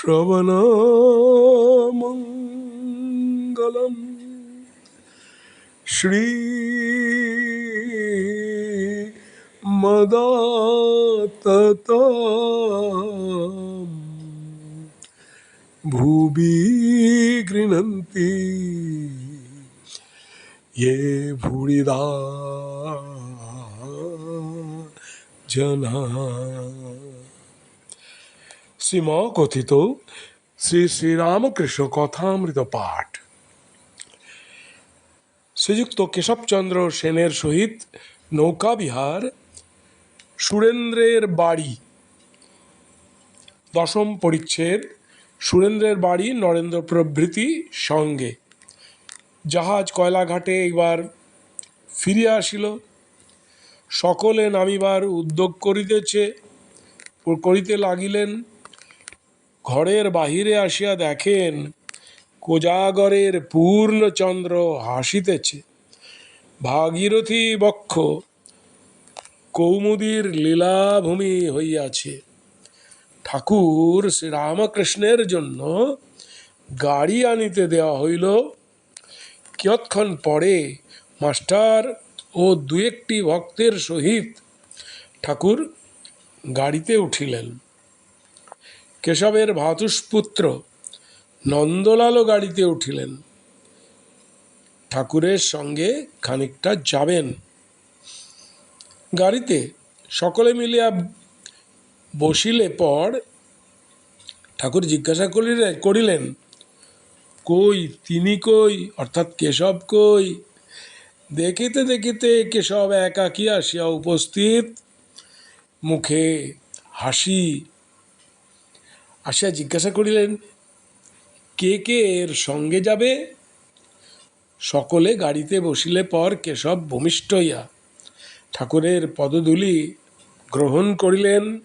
श्रवणमङ्गलम्। श्री मदातता भुवि गृह्णन्ति। ये भूरिदा जना। শ্রীম কথিত শ্রী শ্রীরামকৃষ্ণ কথামৃত পাঠ। শ্রীযুক্ত কেশবচন্দ্র সেনের সহিত নৌকা বিহার, সুরেন্দ্রের বাড়ি, দশম পরিচ্ছেদ, সুরেন্দ্রের বাড়ি, নরেন্দ্র প্রভৃতি সঙ্গে। জাহাজ কয়লাঘাটে এবার ফিরিয়া আসিল। সকলে নামিবার উদ্যোগ করিতেছে, করিতে লাগিলেন ঘরের বাহিরে আসিয়া দেখেন, কোজাগরের পূর্ণচন্দ্র হাসিতেছে। ভাগীরথী বক্ষ, কৌমুদীর লীলাভূমি হইয়াছে। ঠাকুর শ্রীরামকৃষ্ণের জন্য গাড়ি আনিতে দেওয়া হইল। কিয়ৎক্ষণ পরে মাস্টার ও দু একটি ভক্তের সহিত ঠাকুর গাড়িতে উঠিলেন। কেশবের ভাতুষপুত্র নন্দলালও গাড়িতে উঠিলেন। ঠাকুরের সঙ্গে খানিকটা যাবেন। গাড়িতে সকলে মিলিয়া বসিলে পর ঠাকুর জিজ্ঞাসা করিলেন করিলেন, কই, তিনি কই? অর্থাৎ কেশব কই? দেখিতে দেখিতে কেশব একাকী আসিয়া উপস্থিত। মুখে হাসি আসিয়া জিজ্ঞাসা করিলেন, কে কে এর সঙ্গে যাবে? সকলে গাড়িতে বসিলে পর কেশব ভূমিষ্ঠ হইয়া ঠাকুরের পদধূলি গ্রহণ করিলেন।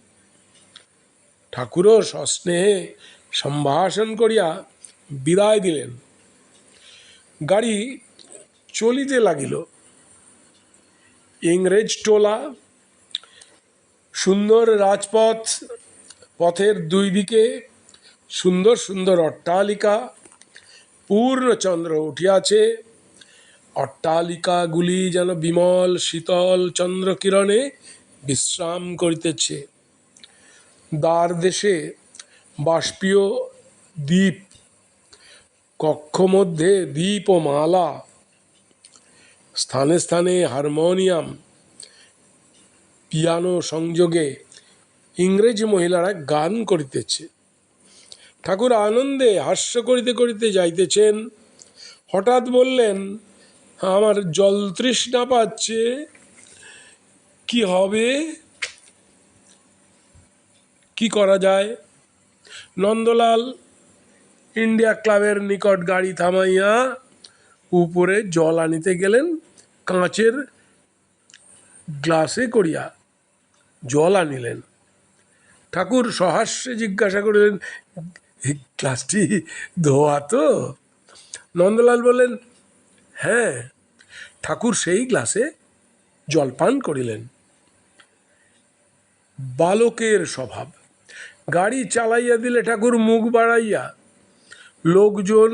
ঠাকুরও সস্নেহে সম্ভাষণ করিয়া বিদায় দিলেন। গাড়ি চলিতে লাগিল। ইংরেজ টোলা, সুন্দর রাজপথ পথের দুই দিকে সুন্দর সুন্দর অট্টালিকা পূর্ণচন্দ্র উঠিয়াছে। অট্টালিকাগুলি যেন বিমল, শীতল চন্দ্রকিরণে বিশ্রাম করিতেছে। দ্বার দেশে বাষ্পীয় দ্বীপ, কক্ষ মধ্যে দ্বীপ ও মালা স্থানে স্থানে হারমোনিয়াম, পিয়ানো সংযোগে ইংরেজি মহিলারা গান করিতেছে। ঠাকুর আনন্দে হাস্য করিতে করিতে যাইতেছেন। হঠাৎ বললেন, আমার জল তৃষ্ণা পাচ্ছে, কি হবে? কি করা যায়? নন্দলাল, ইন্ডিয়া ক্লাবের নিকট গাড়ি থামাইয়া উপরে জল আনিতে গেলেন, কাঁচের গ্লাসে করিয়া জল আনিলেন। ঠাকুর সহাস্যে জিজ্ঞাসা করিলেন গ্লাসটি ধোয়া তো? নন্দলাল বললেন হ্যাঁ ঠাকুর সেই গ্লাসে জলপান করিলেন। বালকের স্বভাব, গাড়ি চালাইয়া দিলে ঠাকুর মুখ বাড়াইয়া লোকজন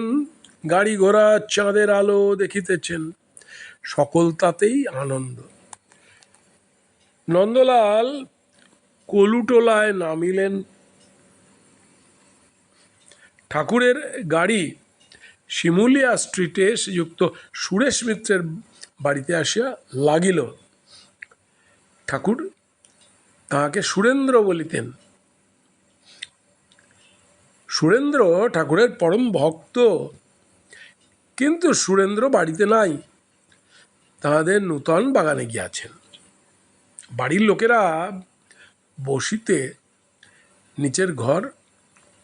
গাড়ি ঘোড়া চাঁদের আলো দেখিতেছেন, সকল তাতেই আনন্দ। নন্দলাল কলুটোলায় নামিলেন। ঠাকুরের গাড়ি শিমুলিয়া স্ট্রিটে শ্রীযুক্ত সুরেশ মিত্রের বাড়িতে আসিয়া লাগিল। ঠাকুর তাহাকে সুরেন্দ্র বলিতেন। সুরেন্দ্র ঠাকুরের পরম ভক্ত, কিন্তু সুরেন্দ্র বাড়িতে নাই। তাহাদের নূতন বাগানে গিয়াছেন। বাড়ির লোকেরা বসিতে নিচের ঘর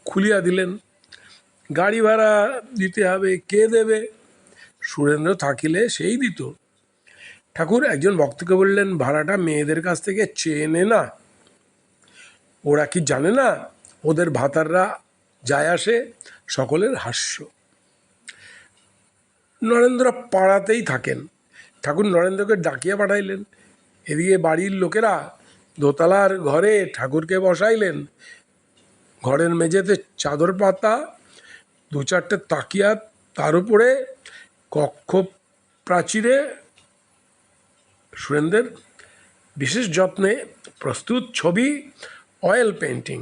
খুলিয়া দিলেন। গাড়ি ভাড়া দিতে হবে, কে দেবে? সুরেন্দ্র থাকিলে সেই দিত। ঠাকুর একজন ভক্তকে বললেন, ভাড়াটা মেয়েদের কাছ থেকে চেয়ে নে না। ওরা কি জানে না? ওদের ভাতাররা যায় আসে, সকলের হাস্য। নরেন্দ্র পাড়াতেই থাকেন। ঠাকুর নরেন্দ্রকে ডাকিয়া পাঠাইলেন, এদিকে বাড়ির লোকেরা দোতলার ঘরে ঠাকুরকে বসাইলেন। ঘরের মেঝেতে চাদর পাতা, দু চারটে তাকিয়া, তার উপরে কক্ষ প্রাচীরে সুরেন্দ্রের বিশেষ যত্নে প্রস্তুত ছবি অয়েল পেন্টিং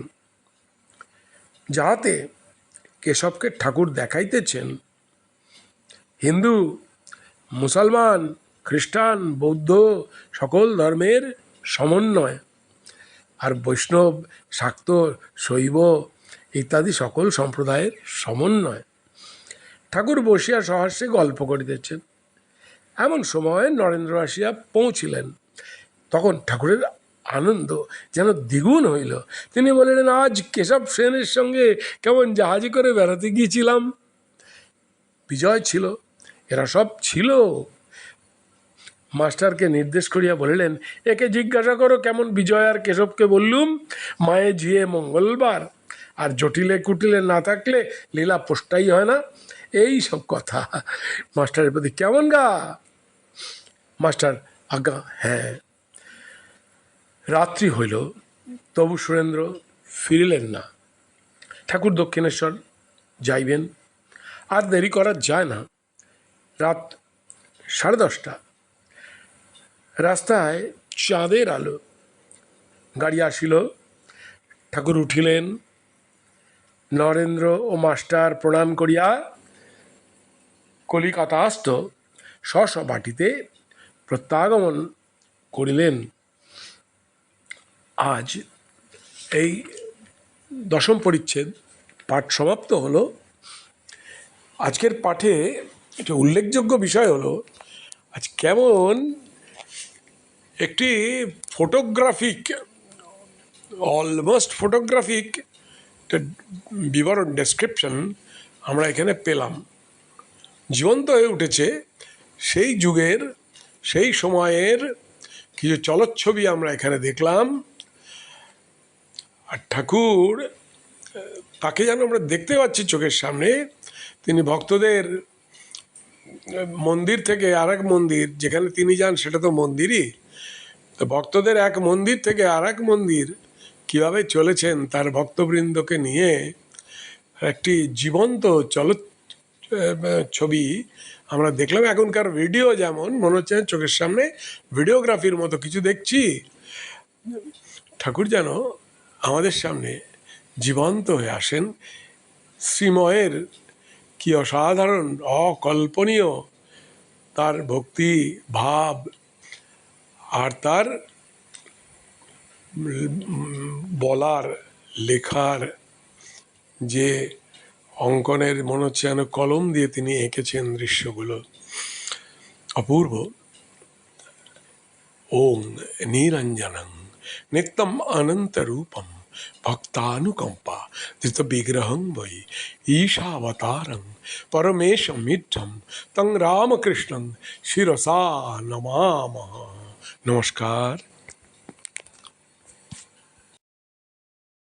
যাহাতে কেশবকে ঠাকুর দেখাইতেছেন। হিন্দু, মুসলমান, খ্রিস্টান, বৌদ্ধ সকল ধর্মের সমন্বয়। আর বৈষ্ণব, শাক্ত, শৈব ইত্যাদি সকল সম্প্রদায়ের সমন্বয়। ঠাকুর বসিয়া সহাস্যে গল্প করিতেছেন। এমন সময় নরেন্দ্র আসিয়া পৌঁছিলেন। তখন ঠাকুরের আনন্দ যেন দ্বিগুণ হইল। তিনি বললেন, আজ কেশব সেনের সঙ্গে কেমন জাহাজে করে বেড়াতে গিয়েছিলাম? বিজয় ছিল, এরা সব ছিল। মাস্টারকে নির্দেশ করিয়া বলিলেন, একে জিজ্ঞাসা করো কেমন বিজয় আর কেশবকে বললুম? মায়ে ঝিয়ে মঙ্গলবার, আর জটিলে কুটিলে না থাকলে লীলা পোষ্টাই হয় না? এই সব কথা মাস্টারের প্রতি কেমন গা? মাস্টার আজ্ঞা হ্যাঁ। রাত্রি হইল, তবু সুরেন্দ্র ফিরিলেন না। ঠাকুর দক্ষিণেশ্বর যাইবেন, আর দেরি করা যায় না। রাত সাড়ে দশটা। রাস্তায় চাঁদের আলো। গাড়ি আসিল, ঠাকুর উঠিলেন। নরেন্দ্র ও মাস্টার প্রণাম করিয়া কলিকাতাস্থ স্ব স্ব বাটিতে প্রত্যাগমন করিলেন। আজ এই দশম পরিচ্ছেদ পাঠ সমাপ্ত হলো। আজকের পাঠে একটা উল্লেখযোগ্য বিষয় হলো, আজ কেমন একটি ফটোগ্রাফিক অলমোস্ট ফটোগ্রাফিক বিবরণ ডেসক্রিপশন আমরা এখানে পেলাম। জীবন্ত হয়ে উঠেছে সেই যুগের, সেই সময়ের কিছু চলচ্ছবি আমরা এখানে দেখলাম। আর ঠাকুর, তাকে যেন আমরা দেখতে পাচ্ছি চোখের সামনে, তিনি ভক্তদের, মন্দির থেকে আর মন্দির, যেখানে তিনি যান সেটা তো মন্দিরই। তো ভক্তদের এক মন্দির থেকে আর এক মন্দির কীভাবে চলেছেন তার ভক্তবৃন্দকে নিয়ে একটি জীবন্ত চল ছবি আমরা দেখলাম। এখনকার ভিডিও যেমন, মনে হচ্ছে চোখের সামনে ভিডিওগ্রাফির মতো কিছু দেখছি। ঠাকুর যেন আমাদের সামনে জীবন্ত হয়ে আসেন। শ্রীময়ের কি অসাধারণ, অকল্পনীয় তার ভক্তি, ভাব আর তার বলার, লেখার যে অঙ্কনের মনে হচ্ছে যেন কলম দিয়ে তিনি এঁকেছেন দৃশ্যগুলো, অপূর্ব। ওং নিরঞ্জনং নিত্যম অনন্তরূপম ভক্তানুকম্পা ধৃত বিগ্রহং বৈ ঈশাবতারং পরমেশ মিঠম তং রামকৃষ্ণং শিরসা নমামः। नमस्कार।